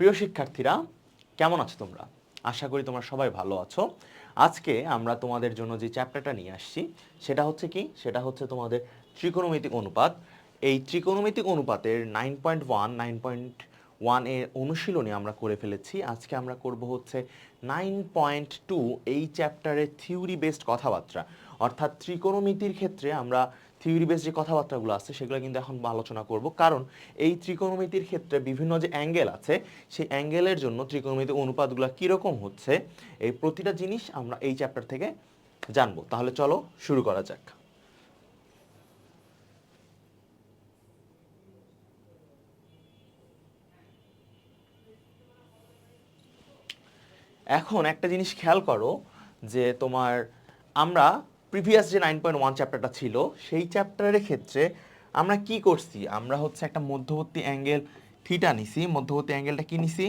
প্রিয় শিক্ষার্থীরা, কেমন আছো তোমরা? আশা করি তোমরা সবাই ভালো আছো। আজকে আমরা তোমাদের জন্য যে চ্যাপ্টারটা নিয়ে আসছি, সেটা হচ্ছে কি? সেটা হচ্ছে তোমাদের ত্রিকোণমিতিক অনুপাত। এই ত্রিকোণমিতিক অনুপাতের nine point one nine point ওয়ানের অনুশীলনী আমরা করে ফেলেছি। আজকে আমরা করব হচ্ছে নাইন পয়েন্ট টু এই চ্যাপ্টারের থিওরি বেসড কথাবার্তা। অর্থাৎ ত্রিকোণমিতির ক্ষেত্রে আমরা থিওরি বেসড যে কথাবার্তাগুলো আছে, সেগুলো কিন্তু এখন আলোচনা করব। কারণ এই ত্রিকোণমিতির ক্ষেত্রে বিভিন্ন যে অ্যাঙ্গেল আছে, সেই অ্যাঙ্গেলের জন্য ত্রিকোণমিতিক অনুপাতগুলো কীরকম হচ্ছে, এই প্রতিটা জিনিস আমরা এই চ্যাপ্টার থেকে জানব। তাহলে চলো শুরু করা যাক। এখন একটা জিনিস খেয়াল করো, যে তোমার আমরা প্রিভিয়াস যে নাইন পয়েন্ট ওয়ান চ্যাপ্টারটা ছিল, সেই চ্যাপ্টারের ক্ষেত্রে আমরা কি করছি? আমরা হচ্ছে একটা মধ্যবর্তী অ্যাঙ্গেল থিটা নিছি। মধ্যবর্তী অ্যাঙ্গেলটা কি নিছি?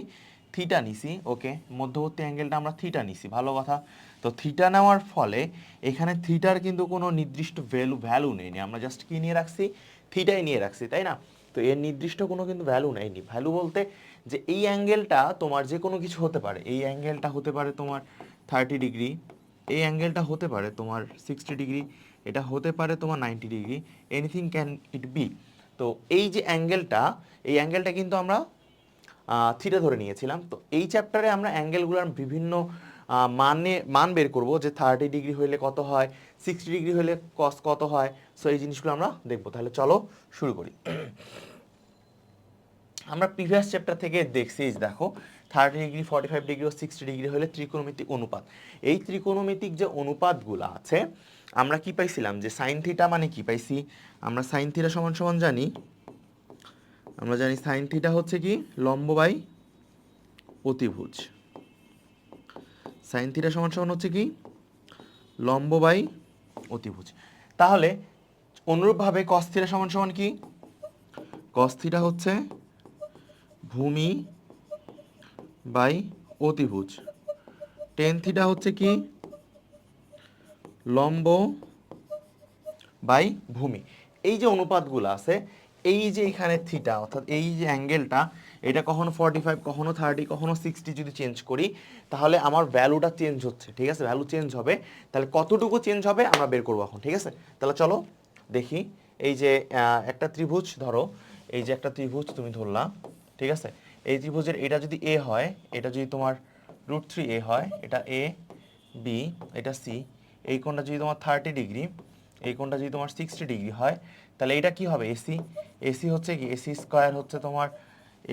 থিটা নিছি ওকে মধ্যবর্তী অ্যাঙ্গেলটা আমরা থিটা নিছি। ভালো কথা। তো থিটা নেওয়ার ফলে এখানে থিটার কিন্তু কোনো নির্দিষ্ট ভ্যালু ভ্যালু নেই আমরা জাস্ট কি নিয়ে রাখছি? থিটাই নিয়ে রাখছি, তাই না? তো এর নির্দিষ্ট কোনো কিন্তু ভ্যালু নেয়নি ভ্যালু বলতে যে এই অ্যাঙ্গেলটা তোমার যে কোনো কিছু হতে পারে। এই অ্যাঙ্গেলটা হতে পারে তোমার থার্টি ডিগ্রি এই অ্যাঙ্গেলটা হতে পারে তোমার সিক্সটি ডিগ্রি এটা হতে পারে তোমার ninety degree anything can it be তো এই যে অ্যাঙ্গেলটা, এই অ্যাঙ্গেলটা কিন্তু আমরা থিটা ধরে নিয়েছিলাম। তো এই চ্যাপ্টারে আমরা অ্যাঙ্গেলগুলোর বিভিন্ন মানে মান বের করব যে থার্টি ডিগ্রি হইলে কত হয় সিক্সটি ডিগ্রি হলে কস কত হয়। সো এই জিনিসগুলো আমরা দেখব। তাহলে চলো শুরু করি। আমরা প্রিভিয়াস চ্যাপ্টার থেকে দেখছি, দেখো thirty degree forty five degree ও সিক্সটি ডিগ্রি হলে ত্রিকোণমিতিক অনুপাত। এই ত্রিকোণমিতিক যে অনুপাতগুলো আছে, আমরা কি পাইছিলাম? যে সাইন থিটা মানে কি পাইছি? আমরা সাইন থিটা সমান সমান জানি। আমরা জানি সাইন থিটা হচ্ছে কি? লম্ব বাই অতিভুজ। সাইন থিটা সমান সমান হচ্ছে কি? লম্ব বাই অতিভুজ। তাহলে অনুরূপভাবে কস থিটা সমান সমান কি? কস থিটা হচ্ছে ভূমি বাই অতিভুজ। টেন থিটা হচ্ছে কি? লম্ব বাই ভূমি। এই যে অনুপাতগুলো আছে, এই যে এখানে থিটা, অর্থাৎ এই যে অ্যাঙ্গেলটা, এটা কখনো ফর্টি ফাইভ কখনো থার্টি কখনো সিক্সটি যদি চেঞ্জ করি, তাহলে আমার ভ্যালুটা চেঞ্জ হচ্ছে, ঠিক আছে? ভ্যালু চেঞ্জ হবে। তাহলে কতটুকু চেঞ্জ হবে আমরা বের করব এখন, ঠিক আছে? তাহলে চলো দেখি, এই যে একটা ত্রিভুজ ধরো, এই যে একটা ত্রিভুজ তুমি ধরলা, ঠিক আছে? এই ত্রিভুজের এটা যদি এ হয়, এটা যদি তোমার রুট থ্রি এ হয়, এটা এ বি এটা সি এই কোণটা যদি তোমার থার্টি ডিগ্রি এই কোণটা যদি তোমার সিক্সটি ডিগ্রি হয়, তাহলে এটা কি হবে? এসি এসি হচ্ছে কি? এসি স্কোয়ার হচ্ছে তোমার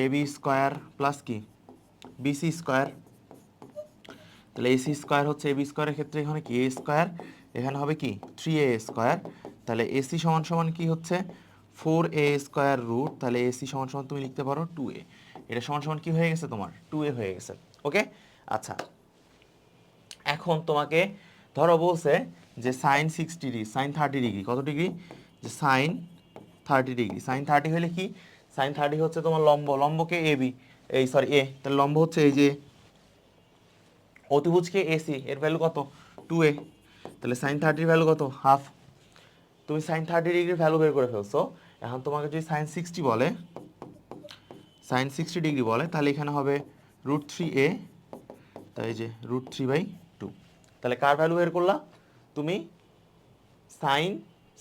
এ বি স্কোয়ার প্লাস কি? বিসি স্কোয়ার তাহলে এসি স্কোয়ার হচ্ছে এ বি স্কোয়ারের ক্ষেত্রে এখানে কি? এ স্কোয়ার এখানে হবে কি? থ্রি এ স্কোয়ার তাহলে এসি সমান সমান কি হচ্ছে? ফোর এ স্কোয়ার রুট তাহলে এসি সমান সমান তুমি লিখতে পারো টু এ এটা সমান সমান কি হয়ে গেছে তোমার? টু এ হয়ে গেছে। ওকে আচ্ছা। এখন তোমাকে ধরো বলছে যে sine sixty degree sine thirty degree কত ডিগ্রি যে sine thirty degree sine thirty হলে কি? সাইন থার্টি হচ্ছে তোমার লম্ব। লম্বকে এ বি এই সরি এ তাহলে লম্ব হচ্ছে এই যে অতিভুজকে এসি এর ভ্যালু কত? টু এ তাহলে সাইন থার্টির ভ্যালু কত? হাফ তুমি সাইন থার্টি ডিগ্রির ভ্যালু বের করে ফেলছো। এখন তোমাকে যদি সাইন সিক্সটি বলে সাইন সিক্সটি ডিগ্রি বলে, তাহলে এখানে হবে রুট থ্রি এ তাই যে রুট থ্রি বাই টু তাহলে কার ভ্যালু বের করলা? তুমি সাইন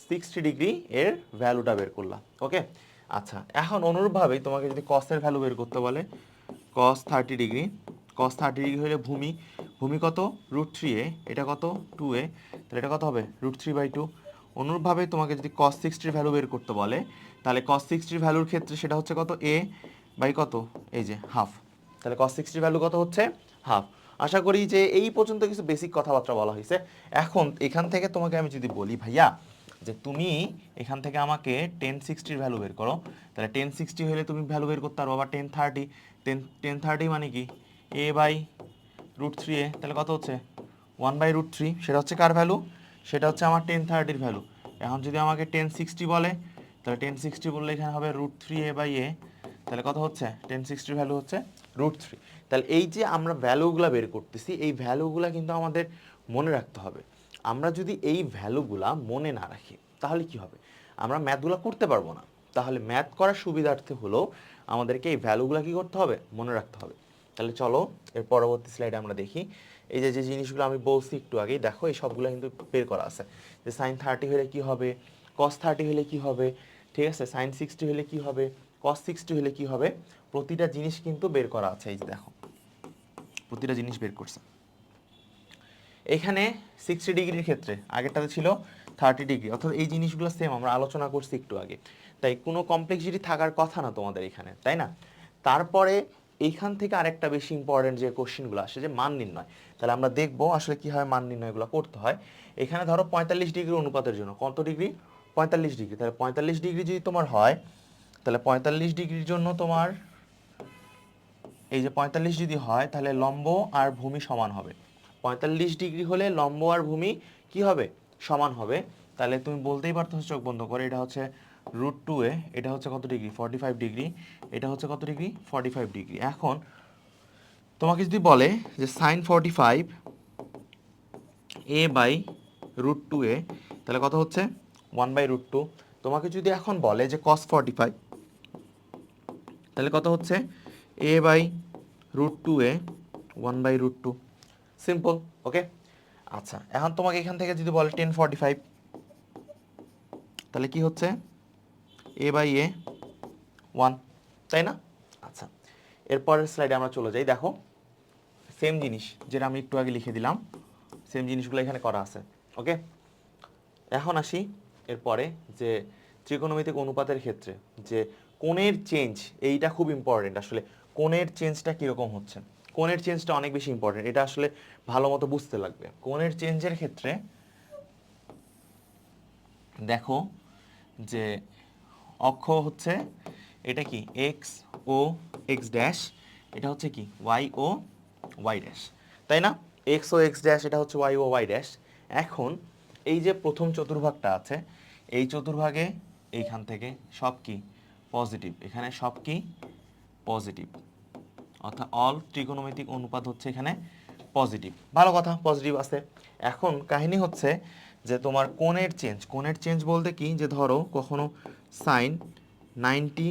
সিক্সটি ডিগ্রি এর ভ্যালুটা বের করলা ওকে আচ্ছা এখন অনুরূপভাবেই তোমাকে যদি কসের ভ্যালু বের করতে বলে cos thirty degree cos thirty degree হলে ভূমি ভূমি কত? রুট থ্রি এ এটা কত? টু এ তাহলে এটা কত হবে? রুট থ্রি বাই টু অনুরূপভাবে তোমাকে যদি কস সিক্সটির ভ্যালু বের করতে বলে, তাহলে কস সিক্সটির ভ্যালুর ক্ষেত্রে সেটা হচ্ছে কত? এ বাই কত? এই যে হাফ তাহলে কস সিক্সটির ভ্যালু কত হচ্ছে? হাফ আশা করি যে এই পর্যন্ত কিছু বেসিক কথাবার্তা বলা হয়েছে। এখন এখান থেকে তোমাকে আমি যদি বলি ভাইয়া, যে তুমি এখান থেকে আমাকে টেন সিক্সটির ভ্যালু বের করো। তাহলে টেন সিক্সটি হলে তুমি ভ্যালু বের করতে পারব বা tan thirty tan tan thirty মানে কি? A by root three A তাহলে কত হচ্ছে? ওয়ান বাই রুট থ্রি সেটা হচ্ছে কার ভ্যালু সেটা হচ্ছে আমার টেন থার্টির ভ্যালু এখন যদি আমাকে টেন সিক্সটি বলে, তাহলে টেন সিক্সটি বললে এখানে হবে root three a by a তাহলে কত হচ্ছে? টেন সিক্সটির ভ্যালু হচ্ছে রুট থ্রি তাহলে এই যে আমরা ভ্যালুগুলা বের করতেছি, এই ভ্যালুগুলা কিন্তু আমাদের মনে রাখতে হবে। আমরা যদি এই ভ্যালুগুলা মনে না রাখি, তাহলে কি হবে? আমরা ম্যাথগুলো করতে পারব না। তাহলে ম্যাথ করার সুবিধার্থে হলো আমাদেরকে এই ভ্যালুগুলো কি করতে হবে? মনে রাখতে হবে। তাহলে চলো, এর পরবর্তী স্লাইডে আমরা দেখি। এই যে যে জিনিসগুলো আমি বলছি একটু আগেই, দেখো এই সবগুলো কিন্তু বের করা আছে। যে সাইন থার্টি হলে কি হবে? কস থার্টি হলে কি হবে? ঠিক আছে? সাইন সিক্সটি হলে কি হবে? কস সিক্সটি হলে কি হবে? প্রতিটা জিনিস কিন্তু বের করা আছে, এই যে দেখো। প্রতিটা জিনিস বের করছে। এখানে সিক্সটি ডিগ্রির ক্ষেত্রে আগেরটাতে ছিল থার্টি ডিগ্রি, অর্থাৎ এই জিনিসগুলো সেম আমরা আলোচনা করছি একটু আগে। তাই কোনো কমপ্লেক্সিটি থাকার কথা না তোমাদের এখানে, তাই না? তারপরে এইখান থেকে আরেকটা বেশি ইম্পর্টেন্ট যে কোশ্চেনগুলো আসে, যে মান নির্ণয়। তাহলে আমরা দেখব আসলে কীভাবে মান নির্ণয়গুলো করতে হয়। এখানে ধরো পঁয়তাল্লিশ ডিগ্রি অনুপাতের জন্য, কত ডিগ্রি? পঁয়তাল্লিশ ডিগ্রি। তাহলে পঁয়তাল্লিশ ডিগ্রি যদি তোমার হয় তাহলে পঁয়তাল্লিশ ডিগ্রির জন্য তোমার, এই যে পঁয়তাল্লিশ যদি হয়, তাহলে লম্ব আর ভূমি সমান হবে। পঁয়তাল্লিশ ডিগ্রি হলে লম্ব আর ভূমি কি হবে? সমান হবে। তাহলে তুমি বলতেই পারতো চোখ বন্ধ করে, এটা হচ্ছে রুট টু এ, এটা হচ্ছে কত ডিগ্রি? Forty five degree. এটা হচ্ছে কত ডিগ্রি? Forty five degree. এখন তোমাকে যদি বলে যে sine forty five A by root two A, তাহলে কত হচ্ছে? ওয়ান বাই রুট টু তোমাকে যদি এখন বলে যে কস ফর্টি ফাইভ তাহলে কত হচ্ছে? A by root two A one by root two simple okay আচ্ছা এখন তোমাকে এখান থেকে যদি বলে টেন ফর্টি ফাইভ তাহলে কি হচ্ছে? এ বাই এ ওয়ান তাই না? আচ্ছা এরপরের স্লাইডে আমরা চলে যাই। দেখো সেম জিনিস যেটা আমি একটু আগে লিখে দিলাম সেম জিনিসগুলো এখানে করা আছে ওকে এখন আসি এরপরে যে ত্রিকোণমিতিক অনুপাতের ক্ষেত্রে, যে কোণের চেঞ্জ এইটা খুব ইম্পর্টেন্ট আসলে কোণের চেঞ্জটা কীরকম হচ্ছে? কোণের চেঞ্জটা অনেক বেশি ইম্পর্টেন্ট এটা আসলে ভালো মতো বুঝতে লাগবে। কোণের চেঞ্জের ক্ষেত্রে দেখো যে অক্ষ হচ্ছে এটা কি? এক্স ও এক্স ড্যাশ এটা হচ্ছে কি? ওয়াই ও ওয়াই ড্যাশ তাই না? এক্স ও এক্স ড্যাশ এটা হচ্ছে ওয়াই ও ওয়াই ড্যাশ এখন এই যে প্রথম চতুর্ভাগটা আছে, এই চতুর্ভাগে এইখান থেকে সব কি? পজিটিভ এখানে সব কি? পজিটিভ অর্থাৎ অল ত্রিকোণমিতিক অনুপাত হচ্ছে এখানে পজিটিভ ভালো কথা পজিটিভ আছে। এখন কাহিনী হচ্ছে যে তোমার কোণের চেঞ্জ কোণের চেঞ্জ বলতে কি? যে ধরো কখনো সাইন নাইনটি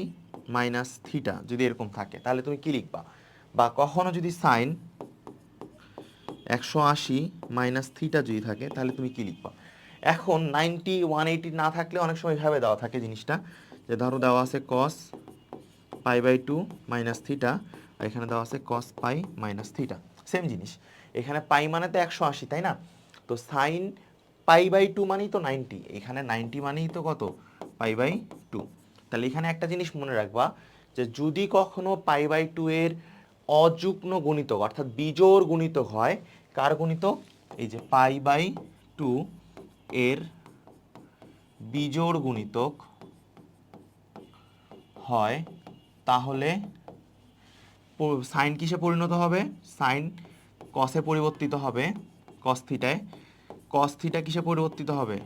মাইনাস থিটা যদি এরকম থাকে, তাহলে তুমি কি লিখবা? বা কখনো যদি সাইন একশো আশি মাইনাস থিটা যদি থাকে, তাহলে তুমি কি লিখবা? এখন নাইনটি ওয়ান এইটি না থাকলে অনেক সময় এভাবে দেওয়া থাকে জিনিসটা। যে ধরো দেওয়া আছে cos pi by two minus theta, আর এখানে দেওয়া আছে cos pi minus theta. Same জিনিস। এখানে পাই মানে তো একশো আশি, তাই না? তো সাইন পাই বাই টু মানেই তো নাইনটি। এখানে নাইনটি মানেই তো কত? Pi by two. তাহলে এখানে একটা জিনিস মনে রাখবা যে যদি কখনো পাই বাই টু এর অযুগ্ন গুণিতক, অর্থাৎ বিজোড় গুণিতক হয়, কার গুণিতক? এই যে পাই বাই টু এর বিজোড় গুণিতক হয়, তাহলে সাইন কিসে পরিণত হবে? সাইন কসে পরিবর্তিত হবে কস থিটায় কস থিটা কিসে পরিবর্তিত হবে?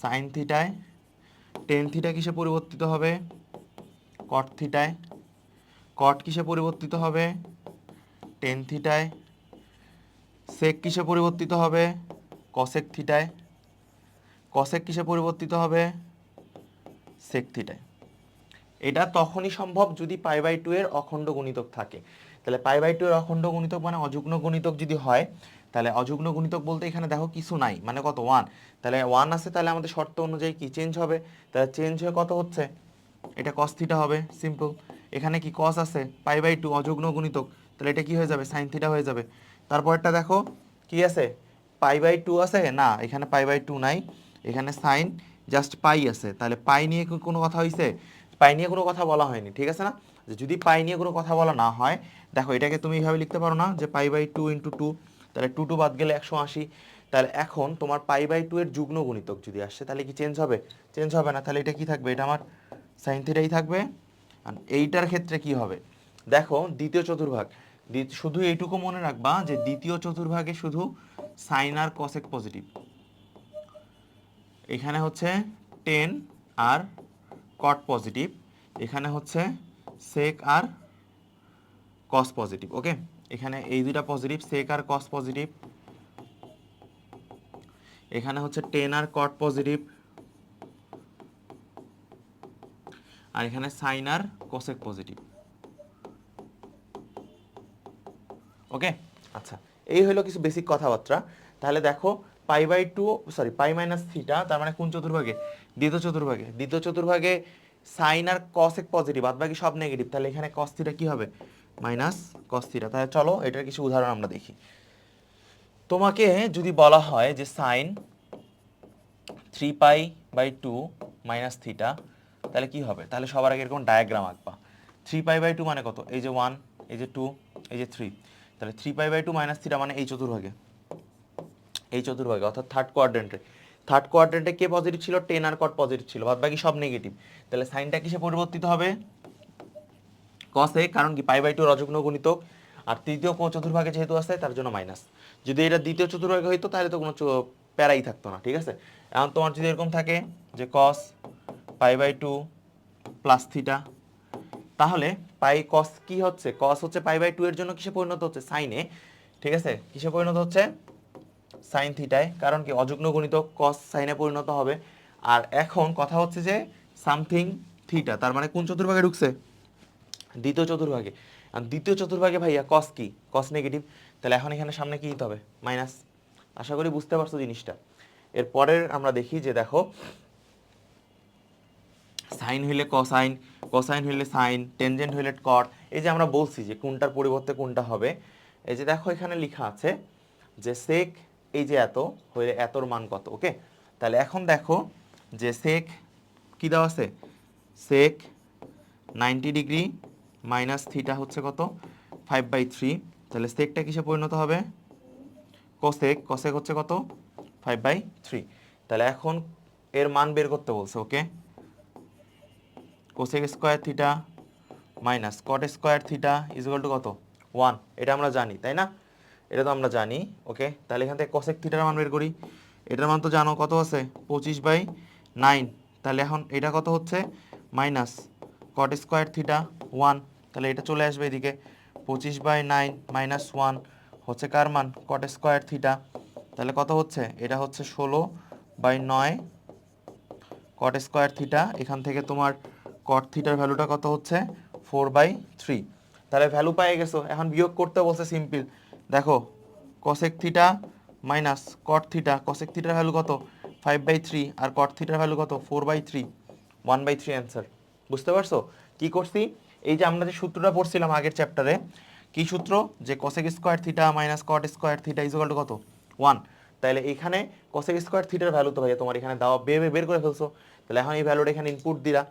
সাইন থিটায় টেন থিটা কিসে পরিবর্তিত হবে? কট থিটায় কট কিসে পরিবর্তিত হবে? টেন থিটায় সেক কিসে পরিবর্তিত হবে? কসেক থিটায় কসেক কিসে পরিবর্তিত হবে? সেক থিটায় এটা তখনই সম্ভব যদি পাই বাই টু এর অখণ্ড গুণিতক থাকে। তাহলে পাই বাই টু এর অখণ্ড গুণিতক মানে অযুগ্ন গুণিতক যদি হয়, তাহলে অযুগ্ন গুণিতক বলতে এখানে দেখো কিছু নাই মানে কত? ওয়ান তাহলে ওয়ান আছে, তাহলে আমাদের শর্ত অনুযায়ী কি চেঞ্জ হবে? তাহলে চেঞ্জ হয়ে কত হচ্ছে? এটা কস থিটা হবে সিম্পল এখানে কি কস আছে? পাই বাই টু অযুগ্ন গুণিতক। তাহলে এটা কি হয়ে যাবে? সাইন থিটা হয়ে যাবে। তারপরটা দেখো কি আছে? পাই বাই টু আছে? না, এখানে পাই বাই টু নাই। এখানে সাইন জাস্ট পাই আছে। তাহলে পাই নিয়ে কোনো কথা হয়েছে পাই নিয়ে কোনো কথা বলা হয়নি, ঠিক আছে না? যে যদি পাই নিয়ে কোনো কথা বলা না হয়, দেখো এটাকে তুমি এইভাবে লিখতে পারো না যে pi by two into two, তাহলে টু টু বাদ গেলে একশো আশি। তাহলে এখন তোমার পাই বাই টু এর যুগ্ন গুণিতক যদি আসছে তাহলে কি চেঞ্জ হবে? চেঞ্জ হবে না, তাহলে এটা কি থাকবে? এটা আমার সাইন থিটাই থাকবে। আর এইটার ক্ষেত্রে কি হবে? দেখো দ্বিতীয় চতুর্ভাগ শুধু এইটুকু মনে রাখবা যে দ্বিতীয় চতুর্ভাগে শুধু সাইন আর কসেক পজিটিভ এখানে হচ্ছে টেন আর কট পজিটিভ এখানে হচ্ছে সেক আর কস পজিটিভ ওকে এখানে এই দুইটা পজিটিভ সেক আর কস পজিটিভ এখানে হচ্ছে টেন আর কট পজিটিভ আর এখানে সাইন আর কোসেক পজিটিভ ওকে আচ্ছা এই হলো কিছু বেসিক কথাবার্তা। তাহলে দেখো pi by two sorry pi minus theta, তার মানে কোন চতুর্ভাগে? দ্বিতীয় চতুর্ভাগে। দ্বিতীয় চতুর্ভাগে সাইন আর কস এক পজিটিভ বাদ বাকি সব নেগেটিভ তাহলে এখানে কস থিটা কি হবে? Minus cos theta. তাহলে চলো, এটার কিছু উদাহরণ আমরা দেখি। তোমাকে যদি বলা হয় যে sine three pi by two minus theta, তাহলে কি হবে? তাহলে সবার আগে এরকম ডায়াগ্রাম আঁকবা। থ্রি পাই বাই টু মানে কত? এই যে ওয়ান এই যে টু এই যে থ্রি তাহলে three pi by two minus theta মানে এই চতুর্ভাগে। এই চতুর্ভাগে, অর্থাৎ থার্ড কোয়াড্রেন্টে থার্ড কোয়াড্রেন্টে কে পজিটিভ ছিল? টেন আর কট পজিটিভ ছিল। বাদ বাকি সব নেগেটিভ তাহলে সাইনটা কিসে পরিবর্তিত হবে? কসে কারণ কি? পাই বাই টু রজগ্ন গুণিতক আর তৃতীয় চতুর্ভাগে যেহেতু আছে, তার জন্য মাইনাস যদি এটা দ্বিতীয় চতুর্ভাগে হইতো, তাহলে তো কোনো প্যারাই থাকতো না, ঠিক আছে? এখন তোমার যদি এরকম থাকে যে cos pi by two plus theta তাহলে পাই কস কি হচ্ছে? কস হচ্ছে পাই বাই টু এর জন্য কিসে পরিণত হচ্ছে? সাইনে ঠিক আছে? কিসে পরিণত হচ্ছে? সাইন থিটায় কারণ কি অযুগ্ন গণিত কস সাইনে পরিণত হবে। আর এখন কথা হচ্ছে যে সামথিং থিটা তার মানে কোন চতুর্ভাগে ঢুকছে? দ্বিতীয় চতুর্ভাগে। আর দ্বিতীয় চতুর্ভাগে ভাইয়া কস কি? কস নেগেটিভ তাহলে এখন এখানে সামনে কি দিতে হবে? মাইনাস আশা করি বুঝতে পারছ জিনিসটা। এরপরের আমরা দেখি যে দেখো সাইন হইলে কসাইন কোসাইন হইলে সাইন টেনজেন্ট হইলে কট এই যে আমরা বলছি যে কোনটার পরিবর্তে কোনটা হবে, এই যে দেখো এখানে লেখা আছে যে সেক এই যে এত, হইলে এতর মান কত, ওকে? তাহলে এখন দেখো যে সেক কি দেওয়া আছে? Sec ninety degree minus theta হচ্ছে কত? ফাইভ বাই থ্রি তাহলে সেকটা কিসে পরিণত হবে? কোসেক কোসেক হচ্ছে কত? ফাইভ বাই থ্রি তাহলে এখন এর মান বের করতে বলছে, okay? Cosec square theta minus cot square theta is to কত? ওয়ান এটা আমরা জানি, তাই না? এটা তো আমরা জানি ওকে তাহলে এখান থেকে কসেক থিটার মান বের করি। এটার মান তো জানো কত আছে? পঁচিশ বাই নাইন তাহলে এখন এটা কত হচ্ছে? Minus cot square theta one তাহলে এটা চলে আসবে এদিকে। পঁচিশ বাই নাইন মাইনাস ওয়ান হচ্ছে কার মান? কট স্কোয়ার থিটা তাহলে কত হচ্ছে? এটা হচ্ছে ষোলো বাই নয় কট স্কোয়ার থিটা এখান থেকে তোমার কট থিটার ভ্যালুটা কত হচ্ছে? ফোর বাই থ্রি তাহলে ভ্যালু পেয়ে গেছো। এখন বিয়োগ করতে বলছে সিম্পল দেখো cosec theta minus cot theta cosec থিটার ভ্যালু কত? ফাইভ বাই থ্রি আর কট থিটার ভ্যালু কত? Four by three one by three answer বুঝতে পারছ? কি করছি? এই যে আমরা যে সূত্রটা পড়ছিলাম আগের চ্যাপ্টারে কি সূত্র? যে cosec square theta minus cot square theta to কত? ওয়ান তাহলে এখানে কসেক স্কোয়ার থিটার ভ্যালু তো ভাইয়া তোমার এখানে দেওয়া বের বের করে ফেলছো। তাহলে এখন এই ভ্যালুটা এখানে ইনপুট দিলা।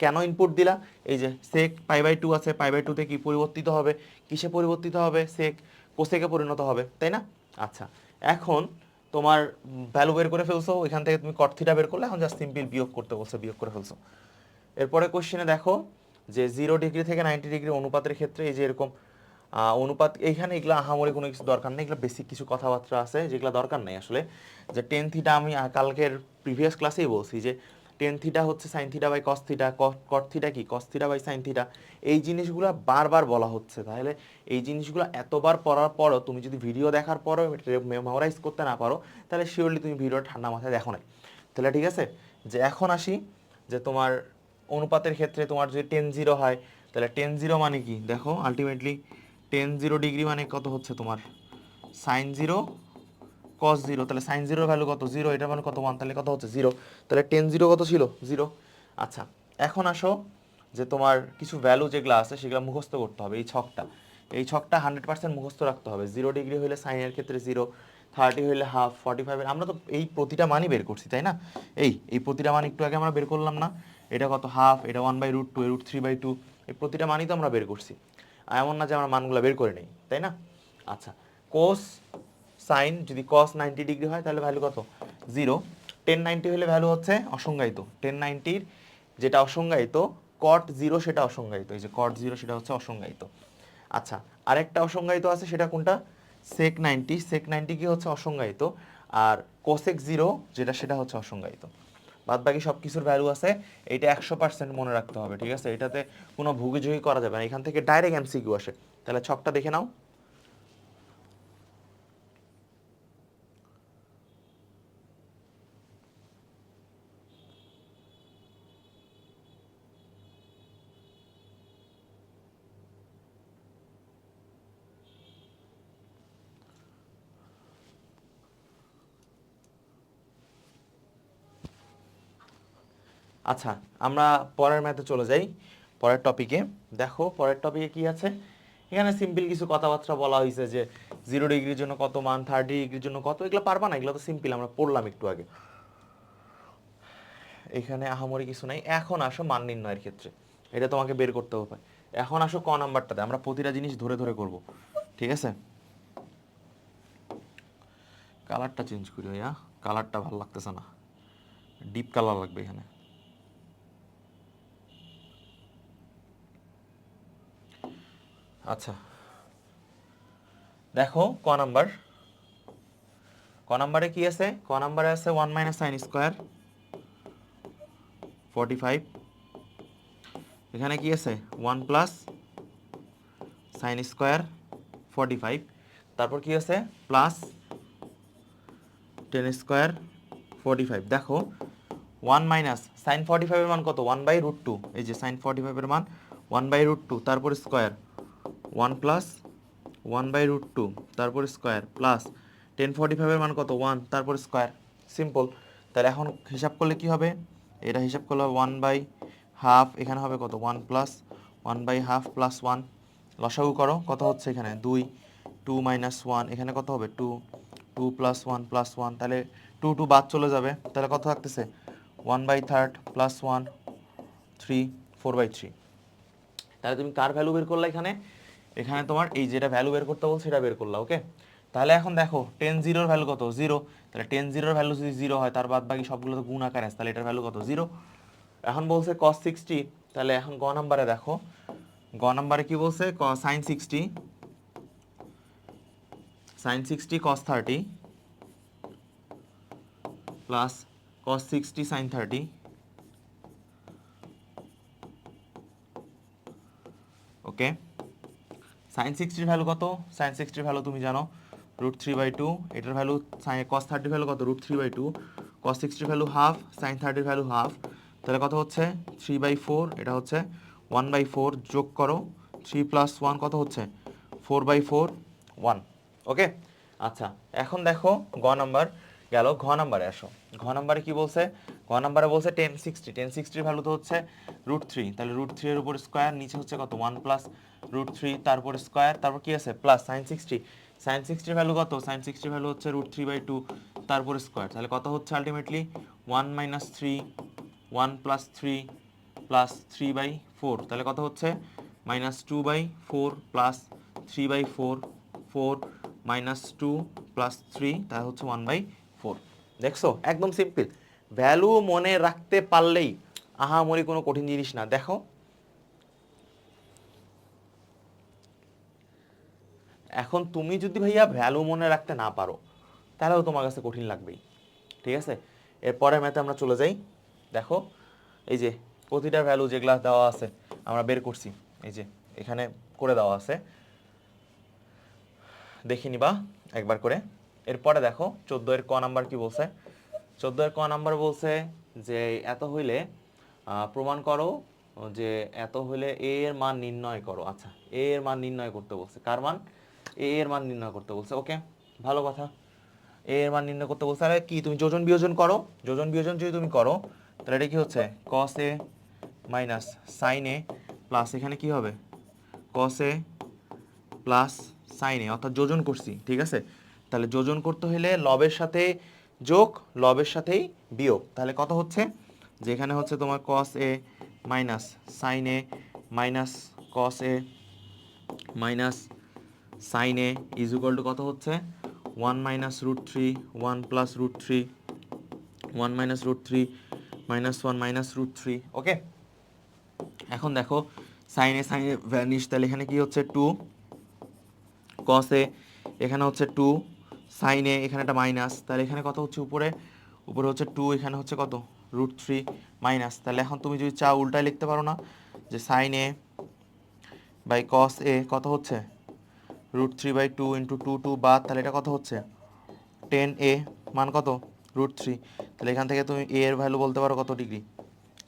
কেন ইনপুট দিলা? এই যে সেক পাই বাই টু আছে পাই বাই টুতে কি পরিবর্তিত হবে? কিসে পরিবর্তিত হবে? সেক কোসেকে পরিণত হবে, তাই না? আচ্ছা এখন তোমার ভ্যালু বের করে ফেলছো ওইখান থেকে তুমি কট থিটা বের করলে, এখন জাস্ট সিম্পল বিয়োগ করতে বলছো, বিয়োগ করে ফেলছো। এরপরে কোশ্চেনে দেখো যে জিরো ডিগ্রি থেকে নাইনটি ডিগ্রি অনুপাতের ক্ষেত্রে এই যে এরকম অনুপাত, এইখানে এগুলো আহামরি কোনো কিছু দরকার নেই, এগুলো বেসিক কিছু কথাবার্তা আছে, যেগুলো দরকার নেই আসলে। যে টেন থিটা আমি কালকের প্রিভিয়াস ক্লাসেই বলছি যে টেন থিটা হচ্ছে sine theta by cos theta cot theta কি? কস বাই সাইন থিটা এই জিনিসগুলো বারবার বলা হচ্ছে। তাহলে এই জিনিসগুলো এতবার পড়ার পরও তুমি যদি ভিডিও দেখার পরও মেমোরাইজ করতে না পারো, তাহলে শিওরলি তুমি ভিডিও ঠান্ডা মাথায় দেখো নাই। তাহলে ঠিক আছে? যে এখন আসি, যে তোমার অনুপাতের ক্ষেত্রে তোমার যদি টেন জিরো হয়, তাহলে টেন জিরো মানে কি? দেখো আলটিমেটলি টেন জিরো ডিগ্রি মানে কত হচ্ছে তোমার? সাইন জিরো কস জিরো তাহলে সাইন জিরোর ভ্যালু কত? জিরো এটা মানে কত? ওয়ান তাহলে কত হচ্ছে? জিরো তাহলে টেন জিরো কত ছিল? জিরো আচ্ছা এখন আসো যে তোমার কিছু ভ্যালু যেগুলো আছে, সেগুলো মুখস্থ করতে হবে এই ছকটা। এই ছকটা হান্ড্রেড পার্সেন্ট মুখস্থ রাখতে হবে। জিরো ডিগ্রি হলে সাইনের ক্ষেত্রে জিরো থার্টি হলে হাফ ফর্টি ফাইভের আমরা তো এই প্রতিটা মানই বের করছি, তাই না? এই এই প্রতিটা মান একটু আগে আমরা বের করলাম না। এটা কত? হাফ এটা one by root two root three by two এই প্রতিটা মানই তো আমরা বের করছি। এমন না যে আমরা মানগুলো বের করে নেই, তাই না? আচ্ছা কোস সাইন যদি কস নাইনটি ডিগ্রি হয়, তাহলে ভ্যালু কত? জিরো টেন নাইনটি হলে ভ্যালু হচ্ছে অসংজ্ঞায়িত। টেন নাইনটির যেটা অসংজ্ঞায়িত কট জিরো সেটা অসংজ্ঞায়িত। এই যে কট জিরো সেটা হচ্ছে অসংজ্ঞায়িত। আচ্ছা আরেকটা অসংজ্ঞায়িত আছে, সেটা কোনটা? সেক নাইনটি সেক নাইনটি কি হচ্ছে অসংজ্ঞায়িত, আর কোসেক জিরো যেটা, সেটা হচ্ছে অসংজ্ঞায়িত। বাদ বাকি সব কিছুর ভ্যালু আছে এটা একশো পার্সেন্ট মনে রাখতে হবে, ঠিক আছে? এটাতে কোনো ভুগিঝুগি করা যাবে না। এখান থেকে ডাইরেক্ট এমসিকিউ আসে। তাহলে ছকটা দেখে নাও। আচ্ছা আমরা পরের ম্যাথে চলে যাই, পরের টপিকে দেখো, পরের টপিকে কি আছে? এখানে সিম্পল কিছু কথাবার্তা বলা হয়েছে যে জিরো ডিগ্রির জন্য কত মান থার্টি ডিগ্রির জন্য কত, এগুলো পারবা না, এগুলো তো সিম্পল আমরা পড়লাম একটু আগে। এখানে আহামরি কিছু নাই। এখন আসো মান নির্ণয়ের ক্ষেত্রে। এটা তোমাকে বের করতে হবে। এখন আসো ক নাম্বারটাতে, আমরা প্রতিটা জিনিস ধরে ধরে করব। ঠিক আছে? কালারটা চেঞ্জ করি ভাইয়া কালারটা ভালো লাগতেছে না। ডিপ কালার লাগবে এখানে। আচ্ছা। দেখো, ক নাম্বার? ক নাম্বারে কি আছে? ক নাম্বারে আছে one minus sine square forty five এখানে কি আছে? One plus sine square forty five তারপর কি আছে? Plus tan square forty five দেখো ওয়ান মাইনাস সাইন ফর্টি ফাইভের মান কত? ওয়ান বাই রুট টু এই যে সাইন ফর্টি ফাইভের মান ওয়ান বাই রুট টু তারপর square one plus one by root two, তারপর স্কোয়ার প্লাস টেন ফর্টি ফাইভের মান কত? ওয়ান, তারপর স্কোয়ার। সিম্পল। তাহলে এখন হিসাব করলে কি হবে? এটা হিসাব করলে ওয়ান বাই হাফ, এখানে হবে কত? One plus one by half plus one. লসাগু করো, কত হচ্ছে এখানে? দুই, টু মাইনাস ওয়ান, এখানে কত হবে? Two two plus one plus one. তাহলে টু টু বাদ চলে যাবে। তাহলে কত থাকতেছে? One by third plus one, three, four by three. তাহলে তুমি কার ভ্যালু বের করলা এখানে? এখানে তোমার এই যেটা ভ্যালু বের করতে বলছে, সেটা বের করলা ওকে তাহলে এখন দেখো টেন জিরোর ভ্যালু কত? জিরো তাহলে টেন জিরোর ভ্যালু যদি জিরো হয়, তার বাদ বাকি সবগুলো তো গুণ আকারে আছে, তাহলে এটার ভ্যালু কত? জিরো এখন বলছে কস সিক্সটি তাহলে এখন গ নাম্বারে দেখো। গ নাম্বারে কি বলছে? ক sine sixty sine sixty cos thirty plus cos sixty sine thirty okay sine সিক্সটির value কত? সাইন সিক্সটির ভ্যালু তুমি জানো রুট থ্রি বাই টু এটার ভ্যালু কস থার্টির ভ্যালু কত? Root three by two cos সিক্সটির value half sine থার্টির value half তাহলে কত হচ্ছে? থ্রি বাই ফোর এটা হচ্ছে ওয়ান বাই ফোর যোগ করো থ্রি প্লাস ওয়ান কত হচ্ছে? Four by four one okay আচ্ছা এখন দেখো, গ নাম্বার গেল, ঘ নাম্বারে আসো। ঘ নাম্বারে কি বলছে? ঘ নাম্বারে বলছে টেন সিক্সটি টেন সিক্সটির ভ্যালু তো হচ্ছে রুট থ্রি তাহলে রুট থ্রি এর উপর স্কোয়ার নিচে হচ্ছে কত? ওয়ান প্লাস রুট থ্রি তারপর স্কোয়ার তারপর কি আছে? প্লাস সাইন সিক্সটি সাইন সিক্সটির ভ্যালু কত? সাইন সিক্সটির ভ্যালু হচ্ছে রুট থ্রি বাই টু তারপর স্কোয়ার তাহলে কত হচ্ছে ultimately one minus three one plus three plus three by four তাহলে কত হচ্ছে? Minus two by four plus three by four four minus two plus three তাহলে হচ্ছে ওয়ান বাই ফোর দেখছ? একদম সিম্পল ভ্যালু মনে রাখতে পারলেই আহামরি কোনো কঠিন জিনিস না। দেখো। এখন তুমি যদি ভাইয়া ভ্যালু মনে রাখতে না পারো, তাহলেও তোমার কাছে কঠিন লাগবেই। ঠিক আছে? এরপরে ম্যাথে আমরা চলে যাই। দেখো, এই যে প্রতিটা ভ্যালু যেগুলা দেওয়া আছে, আমরা বের করছি। এই যে, এখানে করে দেওয়া আছে। দেখি নিবা একবার করে। এরপরে দেখো, চোদ্দ এর ক নাম্বার কি বলছে? চোদ্দ এর ক নাম্বার বলছে যে এত হইলে প্রমাণ করো যে এত হইলে এ এর মান নির্ণয় করো। আচ্ছা এ এর মান নির্ণয় করতে বলছে। কার মান? এ এর মান নির্ণয় করতে বলছে। ওকে, ভালো কথা। এ এর মান নির্ণয় করতে বলছে। আরে কি, তুমি যোজন বিয়োজন করো? যোজন বিয়োজন যদি তুমি করো, তাহলে এটা কি হচ্ছে? Cos A minus sine A plus এখানে কি হবে? কস এ প্লাস সাইনে অর্থাৎ যোজন করছি, ঠিক আছে? তাহলে যোজন করতে হলে লবের সাথে যোগ লবের সাথেই বিয়োগ। তাহলে কত হচ্ছে? যেখানে হচ্ছে তোমার cos A minus sine A minus cos A minus sine A is equal to কত হচ্ছে? One minus root three one plus root three one minus root three minus one minus root three okay এখন দেখো সাইনে সাইনে vanish তাহলে এখানে কি হচ্ছে? টু কসে এখানে হচ্ছে টু সাইনে এখানে একটা মাইনাস, তাহলে এখানে কত হচ্ছে উপরে? উপরে হচ্ছে টু এখানে হচ্ছে কত? রুট থ্রি মাইনাস তাহলে এখন তুমি যদি চাও উল্টায় লিখতে পারো না, যে sign A by cos A কত হচ্ছে? Root three by two into two two বাদ, তাহলে এটা কত হচ্ছে? টেন এ মান কত? রুট থ্রি তাহলে এখান থেকে তুমি এ এর ভ্যালু বলতে পারো কত ডিগ্রি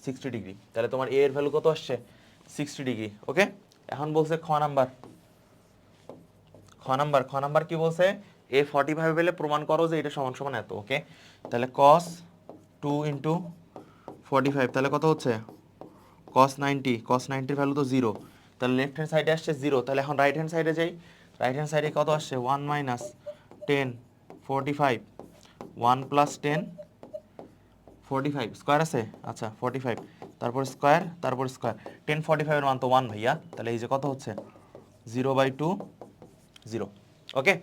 সিক্সটি ডিগ্রি তাহলে তোমার এ এর ভ্যালু কত আসছে? সিক্সটি ডিগ্রি ওকে এখন বলছে খ নাম্বার খ নাম্বার খ নাম্বার কি বলছে? এ ফর্টি ফাইভ পেলে প্রমাণ করো যে এটা সমান সমান এত ওকে তাহলে cos two into forty five তাহলে কত হচ্ছে? কস নাইনটি কস নাইনটির ভ্যালু তো জিরো তাহলে লেফট হ্যান্ড সাইডে আসছে জিরো তাহলে এখন রাইট হ্যান্ড সাইডে যাই। রাইট হ্যান্ড সাইডে কত আসছে? One minus tan forty five one plus tan forty five square আছে? আচ্ছা ফোরটি ফাইভ তারপর স্কোয়ার তারপর স্কোয়ার টেন ফোরটি ফাইভের মান তো ওয়ান ভাইয়া। তাহলে এই যে কত হচ্ছে? Zero by two zero okay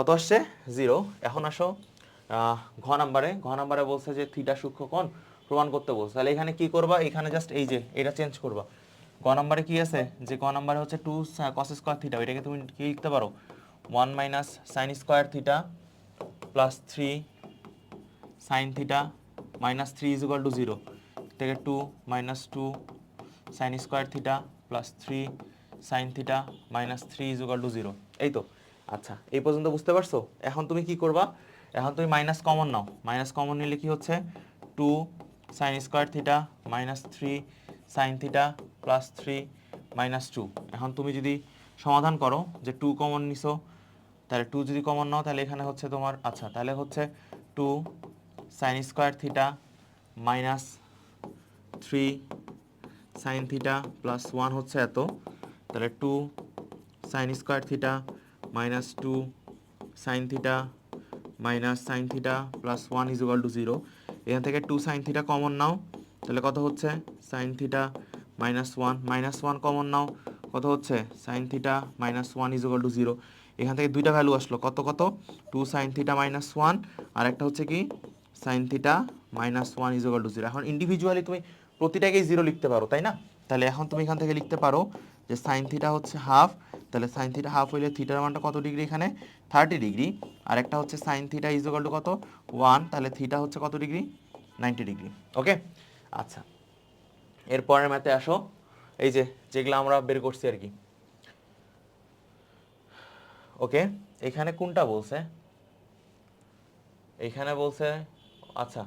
কত আসছে? জিরো। এখন আসো ঘ নাম্বারে। ঘ নাম্বারে বলছে যে থিটা সূক্ষ্ম কোণ প্রমাণ করতে বলছে। তাহলে এখানে কি করবা? এখানে জাস্ট এই যে, এটা চেঞ্জ করবা। গ নাম্বারে কি আছে? যে গ নাম্বারে হচ্ছে টু কস স্কোয়ার থিটা এটাকে তুমি কি লিখতে পারো? One minus sine square theta plus three sine theta minus three is equal to zero থেকে two minus two sine square theta plus three sine theta minus three is equal to zero এই তো। আচ্ছা এই পর্যন্ত বুঝতে পারছ? এখন তুমি কি করবা? এখন তুমি মাইনাস কমন নাও। মাইনাস কমন নিলে কি হচ্ছে? Two sine square theta minus three sine theta plus three minus two এখন তুমি যদি সমাধান করো যে টু কমন নিছো, তাহলে টু যদি কমন নাও, তাহলে এখানে হচ্ছে তোমার আচ্ছা তাহলে হচ্ছে two sine square theta minus three sine theta plus one হচ্ছে এত। তাহলে two sine square theta minus two sine theta minus sine theta plus one is equal to zero এখান থেকে টু সাইন থিটা কমন নাও। তাহলে কত হচ্ছে? Sine theta minus one minus one common নাও। কত হচ্ছে? Sine theta minus one is equal to zero এখান থেকে দুইটা ভ্যালু আসলো। কত কত? Two sine theta minus one আর একটা হচ্ছে কি? Sine theta minus one is equal to zero এখন ইন্ডিভিজুয়ালি তুমি প্রতিটাকেই জিরো লিখতে পারো, তাই না? তাহলে এখন তুমি এখান থেকে লিখতে পারো যে সাইন থিটা হচ্ছে হাফ তাহলে সাইন থিটা হাফ হইলে থিটার মানটা কত ডিগ্রি এখানে? থার্টি ডিগ্রি আর একটা হচ্ছে sine theta is equal to কত? ওয়ান তাহলে থিটা হচ্ছে কত ডিগ্রি নাইনটি ডিগ্রি ওকে আচ্ছা। এরপরের ম্যাথে আসো। এই যে যেগুলো আমরা বের করছি আর কি। ওকে এখানে কোনটা বলছে? এখানে বলছে আচ্ছা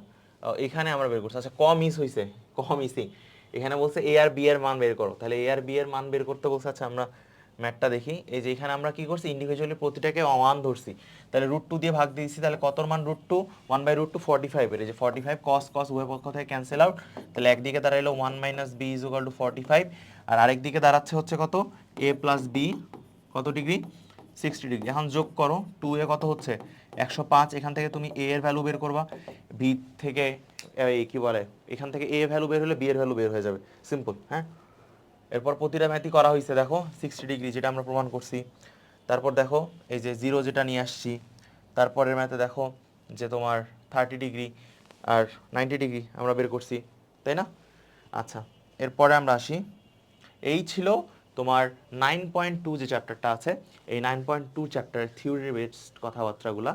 এখানে আমরা বের করছি। আচ্ছা ক মিস হয়েছে ক মিসিং এখানে বলছে এ আর বি এর মান বের করো। তাহলে এ আর বি এর মান বের করতে বলছে আচ্ছা আমরা ম্যাটটা দেখি। এই যে এখানে আমরা কি করছি? ইন্ডিভিজুয়ালি প্রতিটাকে ওয়ান ধরছি। তাহলে রুট টু দিয়ে ভাগ দিয়েছি, তাহলে কতর মান root two one by root two forty ফাইভের এই যে ফর্টি ফাইভ কস কস উভয় পক্ষ থেকে ক্যান্সেল আউট তাহলে একদিকে দাঁড়াইলো one minus B is to forty five আর আরেকদিকে দাঁড়াচ্ছে হচ্ছে কত? এ প্লাস বি কত ডিগ্রি সিক্সটি ডিগ্রি এখন যোগ করো টু এ কত হচ্ছে? একশো পাঁচ, এখান থেকে তুমি এ এর ভ্যালু বের করবা। বি থেকে, এই কি বলে? এখান থেকে এ ভ্যালু বের হলে বি এর ভ্যালু বের হয়ে যাবে। সিম্পল হ্যাঁ? এরপর প্রতিটা ম্যাথই করা হয়েছে, দেখো সিক্সটি ডিগ্রি যেটা আমরা প্রমাণ করছি। তারপর দেখো, এই যে জিরো যেটা নিয়ে আসছি, তারপরের ম্যাথে দেখো যে তোমার থার্টি ডিগ্রি আর নাইনটি ডিগ্রি আমরা বের করছি, তাই না? আচ্ছা এরপরে আমরা আসি। এই ছিল তোমার নাইন পয়েন্ট টু যে চ্যাপ্টারটা আছে, এই nine point two chapter theory based কথাবার্তাগুলো,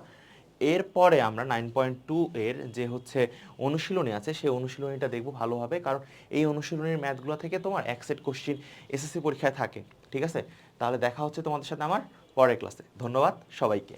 এরপরে আমরা নাইন পয়েন্ট টু এর যে হচ্ছে অনুশীলনী আছে, সেই অনুশীলনীটা দেখব ভালোভাবে, কারণ এই অনুশীলনীর ম্যাথগুলো থেকে তোমার এক সেট কোশ্চিন এসএসসি পরীক্ষায় থাকে, ঠিক আছে? তাহলে দেখা হচ্ছে তোমাদের সাথে আমার পরের ক্লাসে ধন্যবাদ সবাইকে।